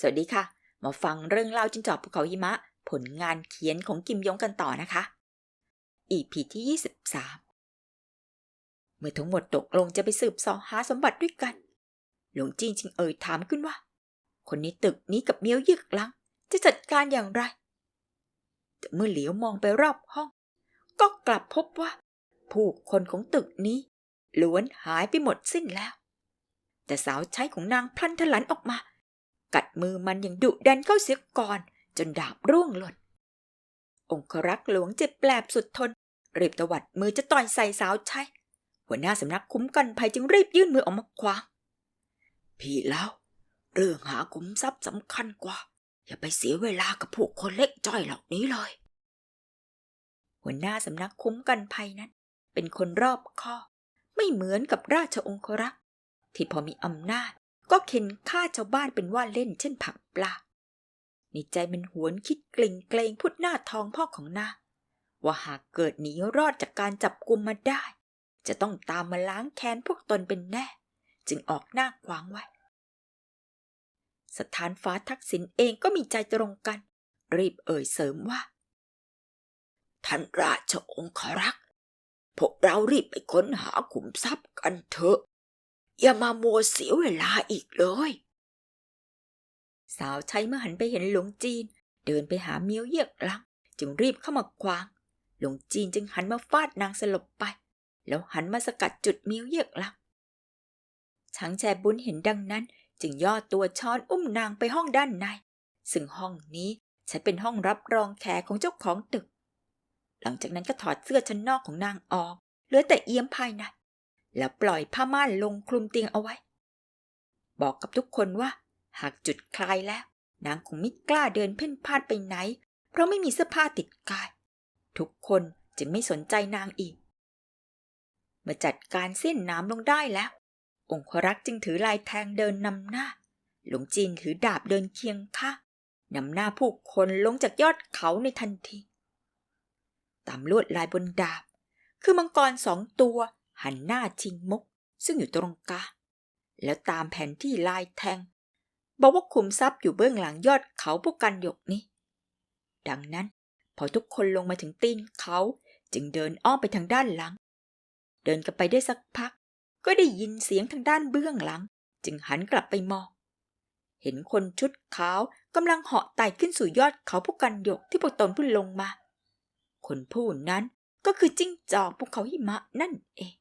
สวัสดีค่ะ มาฟังเรื่องเล่าจิงจอกภูเขาหิมะ ผลงานเขียนของกิมยงกันต่อนะคะ EP ที่ 23 เมื่อทั้งหมดตกลงจะไปสืบสอหาสมบัติด้วยกัน หลวงจีนจึงเอ่ยถามขึ้นว่า คนในตึกนี้กับเมียวยึกลัง จะจัดการอย่างไร แต่เมื่อเหลียวมองไปรอบห้อง ก็กลับพบว่า ผู้คนของตึกนี้ล้วนหายไปหมดสิ้นแล้ว แต่สาวใช้ของนางพลันทลันออกมา กัดมือมันอย่างดุดันเข้าเสียก่อน จนดาบร่วงหล่น องครักษ์หลวงเจ็บแปลบสุดทนรีบตวัดมือจะต่อยใส่สาวใช้ หัวหน้าสำนักคุ้มกันภัยจึงรีบยื่นมือออกมาขวางพี่แล้ว เรื่องหาขุมทรัพย์สำคัญกว่า อย่าไปเสียเวลากับพวกคนเล็กจ้อยเหล่านี้เลย หัวหน้าสำนักคุ้มกันภัยนั้น เป็นคนรอบคอบไม่เหมือนกับราชองครักษ์ที่พอมีอำนาจ ก็เข็นฆ่าชาวบ้านเป็นว่าเล่นเช่นผักปลาในใจมันหวนคิดเกรงเกรงพุดหน้าทองพ่อของนาว่าหากเกิดหนีรอดจากการจับกุมมาได้ จะต้องตามมาล้างแค้นพวกตนเป็นแน่ จึงออกหน้าขวางไว้ สถานฟ้าทักษิณเองก็มีใจตรงกัน รีบเอ่ยเสริมว่า ท่านราชองครักษ์พวกเรารีบไปค้นหาขุมทรัพย์กันเถอะ อย่ามามัวเสียเวลาอีกเลย สาวใช้เมื่อหันไปเห็นหลวงจีน เดินไปหาเมียวเยียกลัง จึงรีบเข้ามาขวาง หลวงจีนจึงหันมาฟาดนางสลบไป แล้วหันมาสกัดจุดเมียวเยียกลังช้างแชบุญเห็นดังนั้น จึงย่อตัวช้อนอุ้มนางไปห้องด้านใน ซึ่งห้องนี้ใช้เป็นห้องรับรองแขกของเจ้าของตึก หลังจากนั้นก็ถอดเสื้อชั้นนอกของนางออกเหลือแต่เอี้ยมภายใน แล้วปล่อยผ้าม่านลงคลุมเตียงเอาไว้ บอกกับทุกคนว่า หากจุดคลายแล้ว นางคงไม่กล้าเดินเพ่นพ่านไปไหน เพราะไม่มีเสื้อผ้าติดกาย ทุกคนจึงไม่สนใจนางอีก เมื่อจัดการเส้นน้ำลงได้แล้ว องครักษ์จึงถือลายแทงเดินนำหน้า หลวงจีนถือดาบเดินเคียงข้างนำหน้าผู้คนลงจากยอดเขาในทันที ตามลวดลายบนดาบ คือมังกรสองตัว หันหน้าชิงมก ซึ่งอยู่ตรงกลางแล้วตามแผนที่ลายแทง บอกว่าขุมทรัพย์อยู่เบื้องหลังยอดเขาผู้กันหยกนี้ ดังนั้นพอทุกคนลงมาถึงตีนเขาจึงเดินอ้อมไปทางด้านหลัง เดินกันไปได้สักพัก ก็ได้ยินเสียงทางด้านเบื้องหลัง จึงหันกลับไปมอง เห็นคนชุดขาวกำลังเหาะไต่ขึ้นสู่ยอดเขาผู้กันหยกที่พวกตนเพิ่งลงมา คนผู้นั้นก็คือจิ้งจอกภูเขาหิมะนั่นเอง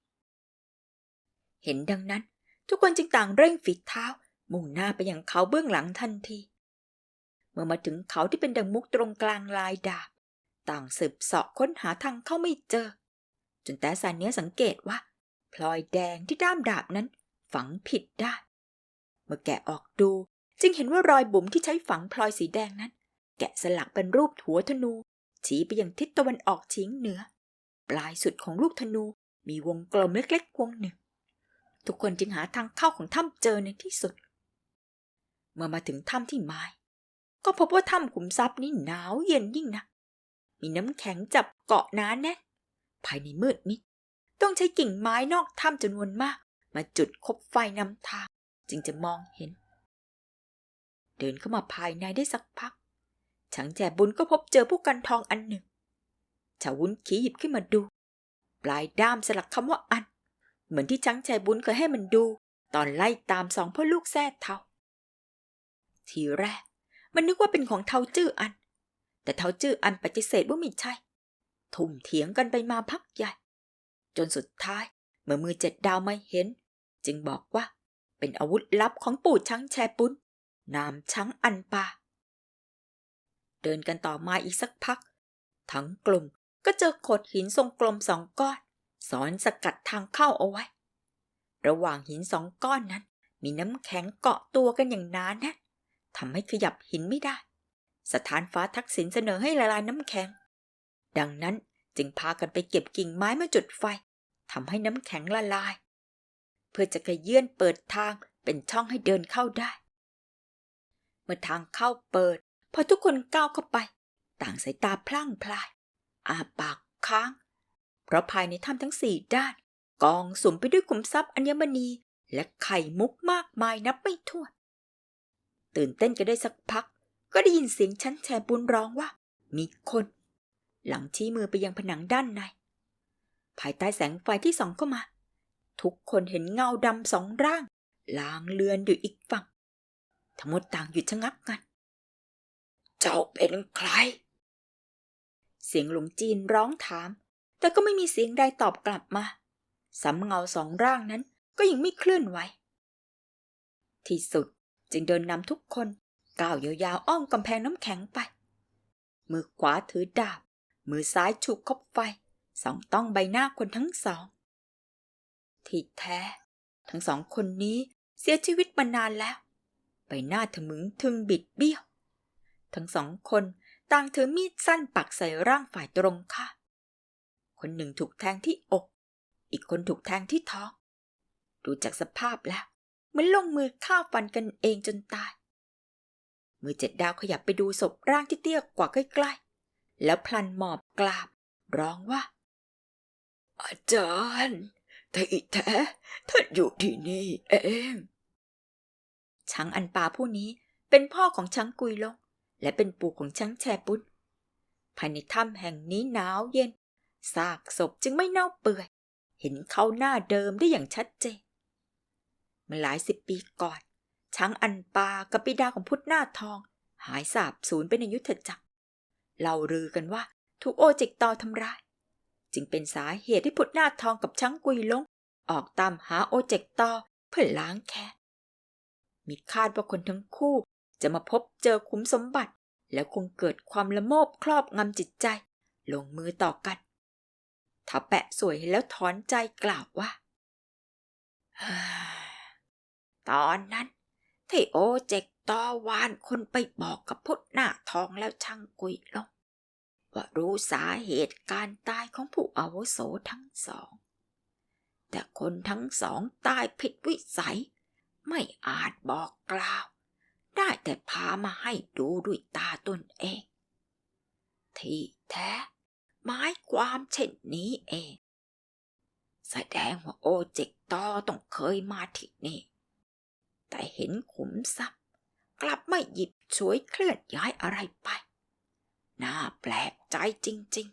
เห็นดังนั้น ทุกคนจึงต่างเร่งฝีเท้า มุ่งหน้าไปยังเขาเบื้องหลังทันที เมื่อมาถึงเขาที่เป็นดังมุกตรงกลางลายดาบ ต่างสืบเสาะค้นหาทางเข้าไม่เจอ จนแต่สานเนี้ยสังเกตว่า พลอยแดงที่ด้ามดาบนั้นฝังผิดได้เมื่อแกะออกดูจึงเห็นว่ารอยบุ๋มที่ใช้ฝังพลอยสีแดงนั้น แกะสลักเป็นรูปหัวธนู ชี้ไปยังทิศตะวันออกเฉียงเหนือ ปลายสุดของลูกธนูมีวงกลมเล็กๆวงหนึ่ง ทุกคนจึงหาทางเข้าของถ้ำเจอในที่สุด เมื่อมาถึงถ้ำที่ไม้ ก็พบว่าถ้ำขุมทรัพย์นี่หนาวเย็นยิ่งนะ มีน้ำแข็งจับเกาะหนาแน่นภายในมืดมิด ต้องใช้กิ่งไม้นอกถ้ำจำนวนมาก มาจุดคบไฟนำทาง จึงจะมองเห็น เดินเข้ามาภายในได้สักพักฉังแจบุญก็พบเจอผู้กันทองอันหนึ่งชาวุ้นขี้หยิบขึ้นมาดู ปลายด้ามสลักคำว่าอัน เหมือนที่ช้างแจบุญเคยให้มันดู ตอนไล่ตามสองพ่อลูกแซ่เทาทีแรก มันนึกว่าเป็นของเทาจื้ออัน แต่เทาจื้ออันปฏิเสธว่าไม่ใช่ ทุ่มเถียงกันไปมาพักใหญ่ จนสุดท้ายเมื่อมือเจ็ดดาวไม่เห็น จึงบอกว่าเป็นอาวุธลับของปู่ช้างแชปุ้นนามช้างอันปา เดินกันต่อมาอีกสักพัก ทั้งกลุ่มก็เจอโขดหินทรงกลมสองก้อน สอนสกัดทางเข้าเอาไว้ ระหว่างหินสองก้อนนั้น มีน้ำแข็งเกาะตัวกันอย่างนาแน่นทำให้ขยับหินไม่ได้ สถานฟ้าทักษิณเสนอให้ละลายน้ำแข็ง ดังนั้นจึงพากันไปเก็บกิ่งไม้มาจุดไฟทำให้น้ำแข็งละลาย เพื่อจะขยื่นเปิดทางเป็นช่องให้เดินเข้าได้ เมื่อทางเข้าเปิด พอทุกคนก้าวเข้าไป ต่างสายตาพลั่งพลาย อาปากค้าง เพราะภายในถ้ำทั้งสี่ด้าน กองสุมไปด้วยขุมทรัพย์อัญมณี และไข่มุกมากมายนับไม่ถ้วน ตื่นเต้นกันได้สักพัก ก็ได้ยินเสียงชั้นแชบุญร้องว่า มีคน หลังชี้มือไปยังผนังด้านใน ภายใต้แสงไฟที่ส่องเข้ามา ทุกคนเห็นเงาดำสองร่าง ลางเลือนอยู่อีกฝั่ง ทั้งหมดต่างหยุดชะงักกัน เจ้าเป็นใครเสียงหลวงจีนร้องถาม แต่ก็ไม่มีเสียงใดตอบกลับมาสำเงาสองร่างนั้นก็ยังไม่เคลื่อนไหว ที่สุดจึงเดินนำทุกคนก้าวยาวๆอ้อมกำแพงน้ำแข็งไป มือขวาถือดาบ มือซ้ายฉุกคบไฟสองต้องใบหน้าคนทั้งสอง ที่แท้ ทั้งสองคนนี้เสียชีวิตมานานแล้ว ใบหน้าถมึงทึงบิดเบี้ยว ทั้งสองคนต่างถือมีดสั้นปักใส่ร่างฝ่ายตรงข้าม คนหนึ่งถูกแทงที่อก อีกคนถูกแทงที่ท้อง ดูจากสภาพแล้วเหมือนลงมือฆ่าฟันกันเองจนตาย มือเจ็ดดาวขยับไปดูศพร่างที่เตี้ยกว่าใกล้ๆ แล้วพลันหมอบกราบ ร้องว่า อาจารย์ที่แท้ท่านอยู่ที่นี่เองช้างอันปาผู้นี้เป็นพ่อของช้างกุยลง และเป็นปู่ของช้างแชปุ้นภายในถ้ำแห่งนี้หนาวเย็น ซากศพจึงไม่เน่าเปื่อย เห็นเขาหน้าเดิมได้อย่างชัดเจนเมื่อหลายสิบปีก่อน ช้างอันปากับปิดาของพุทธหน้าทอง หายสาบสูญไปในยุทธจักรเล่าลือกันว่าถูกโอเจกตอทำร้าย จึงเป็นสาเหตุที่พุทธหน้าทองกับช้างกุยลง ออกตามหาโอเจกตอเพื่อล้างแค้นมีคาดว่าคนทั้งคู่จะมาพบเจอคุ้มสมบัติ แล้วคงเกิดความละโมบครอบงำจิตใจ ลงมือต่อกัน ถ้าแปะสวยแล้วถอนใจกล่าวว่า ตอนนั้นที่โอเจกตอวานคนไปบอกกับพุทธหน้าทองแล้วช่างกุยลงว่ารู้สาเหตุการตายของผู้อาวุโสทั้งสอง แต่คนทั้งสองตายผิดวิสัย ไม่อาจบอกกล่าว ได้แต่พามาให้ดูด้วยตาตนเอง ที่แท้ หมายความเช่ นี้เอง แสดงว่าโอเจกตอต้องเคยมาที่นี่ แต่เห็นขุมทรัพย์ กลับไม่หยิบช่วยเคลื่อนย้ายอะไรไป น่าแปลกใจจริง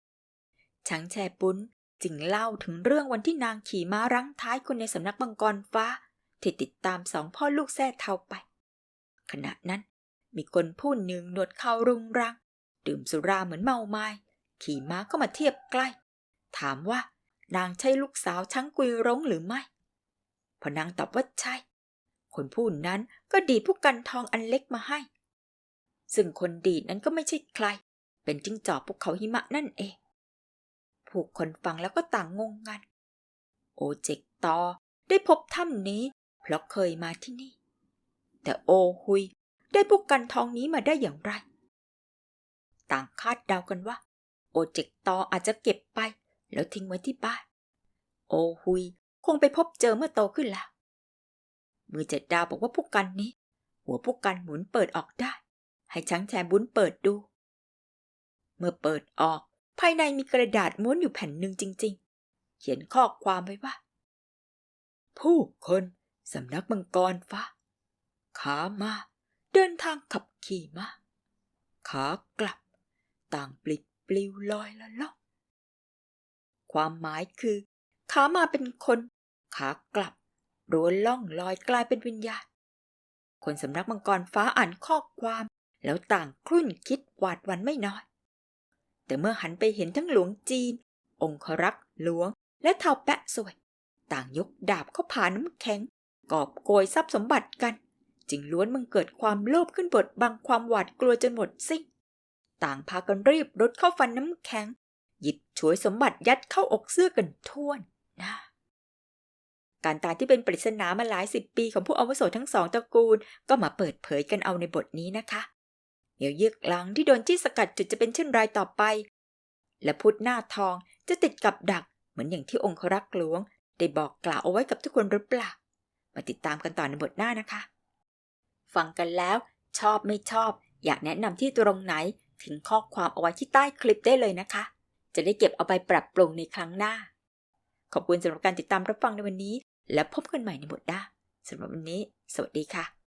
ๆช้างแช่ปุ้นจึงเล่าถึงเรื่องวันที่นางขี่ม้ารั้งท้ายคนในสำนักมังกรฟ้า ที่ติดตามสองพ่อลูกแท้เทาไป ขณะนั้นมีคนผู้หนึ่งหนวดเขารุงรัง ดื่มสุราเหมือนเมาไม้ ขี่ม้าเข้ามาเทียบใกล้ ถามว่านางใช่ลูกสาวช้างกุยร้งหรือไม่ พอนางตอบว่าใช่ คนผู้นั้นก็ดีผู้กันทองอันเล็กมาให้ ซึ่งคนดีนั้นก็ไม่ใช่ใคร เป็นจิ้งจอกภูเขาหิมะนั่นเอง ผู้คนฟังแล้วก็ต่างงงงัน โอเจกตอได้พบถ้ำนี้ เพราะเคยมาที่นี่ แต่โอฮุยได้ผู้กันทองนี้มาได้อย่างไร ต่างคาดเดากันว่า โอเจกตออาจจะเก็บไป แล้วทิ้งไว้ที่บ้าน โอฮุยคงไปพบเจอเมื่อโตขึ้นแล้ว มือเจ็ดดาวบอกว่าผู้กันนี้ หัวผู้กันหมุนเปิดออกได้ ให้ช้างแชบุญเปิดดู เมื่อเปิดออก ภายในมีกระดาษม้วนอยู่แผ่นหนึ่งจริง ๆ เขียนข้อความไว้ว่า ผู้คนสำนักมังกรฟ้า ขามา เดินทางขับขี่มา ขากลับ ต่างปลิด ลิวลอยละล่องความหมายคือ ขามาเป็นคน ขากลับรัวล่องลอยกลายเป็นวิญญาณ คนสำนักมังกรฟ้าอ่านข้อความ แล้วต่างครุ่นคิดหวาดวันไม่น้อย แต่เมื่อหันไปเห็นทั้งหลวงจีน องครักษ์หลวง และเท่าแปะสวย ต่างยกดาบเข้าผ่าน้ำแข็ง กอบโกยทรัพย์สมบัติกัน จึงล้วนมึงเกิดความโลภขึ้นบดบังความหวาดกลัวจนหมดสิ้น ต่างพากันรีบรถเข้าฟันน้ำแข็ง หยิบฉวยสมบัติยัดเข้าอกเสื้อกันท่วนนะการตายที่เป็นปริศนามาหลายสิบปีของผู้อาวุโสทั้งสองตระกูลก็มาเปิดเผยกันเอาในบทนี้นะคะเหมียวเยือกหลังที่โดนจี้สกัดจุดจะเป็นเช่นไรต่อไป และพุทธหน้าทองจะติดกับดักเหมือนอย่างที่องครักษ์หลวง ได้บอกกล่าวเอาไว้กับทุกคนหรือเปล่า มาติดตามกันต่อในบทหน้านะคะ ฟังกันแล้วชอบไม่ชอบ อยากแนะนำที่ตรงไหน ทิ้งข้อความเอาไว้ที่ใต้คลิปได้เลยนะคะ จะได้เก็บเอาไปปรับปรุงในครั้งหน้า ขอบคุณสำหรับการติดตามรับฟังในวันนี้ และพบกันใหม่ในบทหน้าสำหรับวันนี้ สวัสดีค่ะ